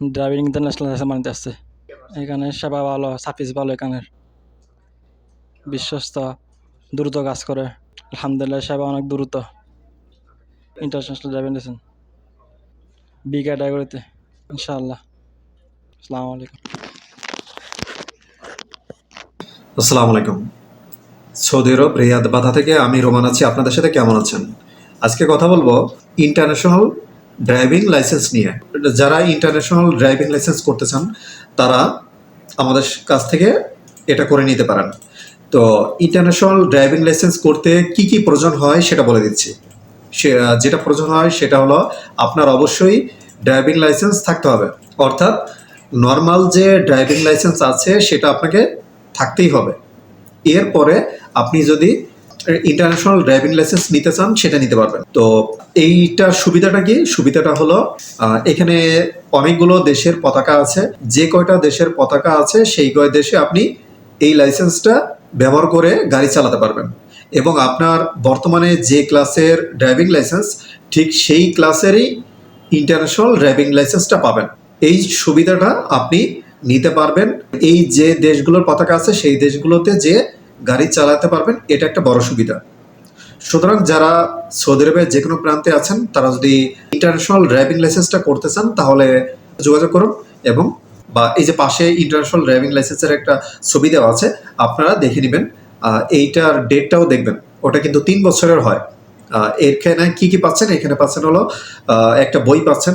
Driving international বানাতে আসছে। এখানে সেবা ভালো সার্ভিস ভালো এখানের বিশ্বস্ত, দ্রুত কাজ করে। আলহামদুলিল্লাহ সেবা অনেক দ্রুত। ইন্টারন্যাশনাল ড্রাইভিং লাইসেন্স বি ক্যাটাগরিতে ইনশাআল্লাহ। আসসালামু আলাইকুম। আসসালামু আলাইকুম। সৌদি আরব, রিয়াদ, বাধা থেকে আমি রোমান আছি। আপনাদের সাথে কেমন আছেন? আজকে কথা বলব ইন্টারন্যাশনাল ড্রাইভিং লাইসেন্স নিয়ে। যারা ইন্টারন্যাশনাল ড্রাইভিং লাইসেন্স করতে চান, তারা আমাদের কাছ থেকে এটা করে নিতে পারেন। তো ইন্টারন্যাশনাল ড্রাইভিং লাইসেন্স করতে কি কি প্রয়োজন হয় সেটা বলে দিচ্ছি। সে, যেটা প্রয়োজন হয় সেটা হলো আপনার অবশ্যই ড্রাইভিং লাইসেন্স থাকতে হবে। অর্থাৎ নর্মাল যে ড্রাইভিং লাইসেন্স আছে সেটা আপনাকে থাকতেই হবে। এরপরে আপনি যদি ইন্টারন্যাশনাল ড্রাইভিং লাইসেন্স নিতে চান, সেটা নিতে পারবেন। তো এইটার সুবিধাটা কি? সুবিধাটা হলো এখানে অনেকগুলো দেশের পতাকা আছে। যে কয়টা দেশের পতাকা আছে, সেই কয় দেশে আপনি এই লাইসেন্সটা ব্যবহার করে গাড়ি চালাতে পারবেন। এবং আপনার বর্তমানে যে ক্লাসের ড্রাইভিং লাইসেন্স ঠিক সেই ক্লাসেরই ইন্টারন্যাশনাল ড্রাইভিং লাইসেন্সটা পাবেন। এই সুবিধাটা আপনি নিতে পারবেন। এই যে দেশগুলোর পতাকা আছে, সেই দেশগুলোতে যে গাড়ি চালাতে পারবেন, এটা একটা বড় সুবিধা। সুতরাং যারা সৌদি আরবের যে কোনো প্রান্তে আছেন, তারা যদি ইন্টারন্যাশনাল ড্রাইভিং লাইসেন্সটা করতে চান, তাহলে যোগাযোগ করুন এবং বা এই যে পাশে ইন্টারন্যাশনাল ড্রাইভিং লাইসেন্সের একটা দেওয়া আছে, আপনারা দেখে নেবেন এইটার ডেটটাও দেখবেন। ওটা কিন্তু তিন বছরের হয়। এখানে কি কি পাচ্ছেন? এখানে পাচ্ছেন হলো একটা বই পাচ্ছেন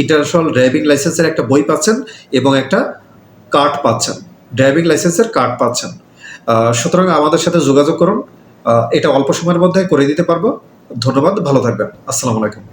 ইন্টারন্যাশনাল ড্রাইভিং লাইসেন্সের একটা বই পাচ্ছেন এবং একটা কার্ড পাচ্ছেন ড্রাইভিং লাইসেন্সের কার্ড পাচ্ছেন। সুতরাং আমাদের সাথে যোগাযোগ করুন। এটা অল্প সময়ের মধ্যে করে দিতে পারব। ধন্যবাদ, ভালো থাকবেন। আসসালামু আলাইকুম।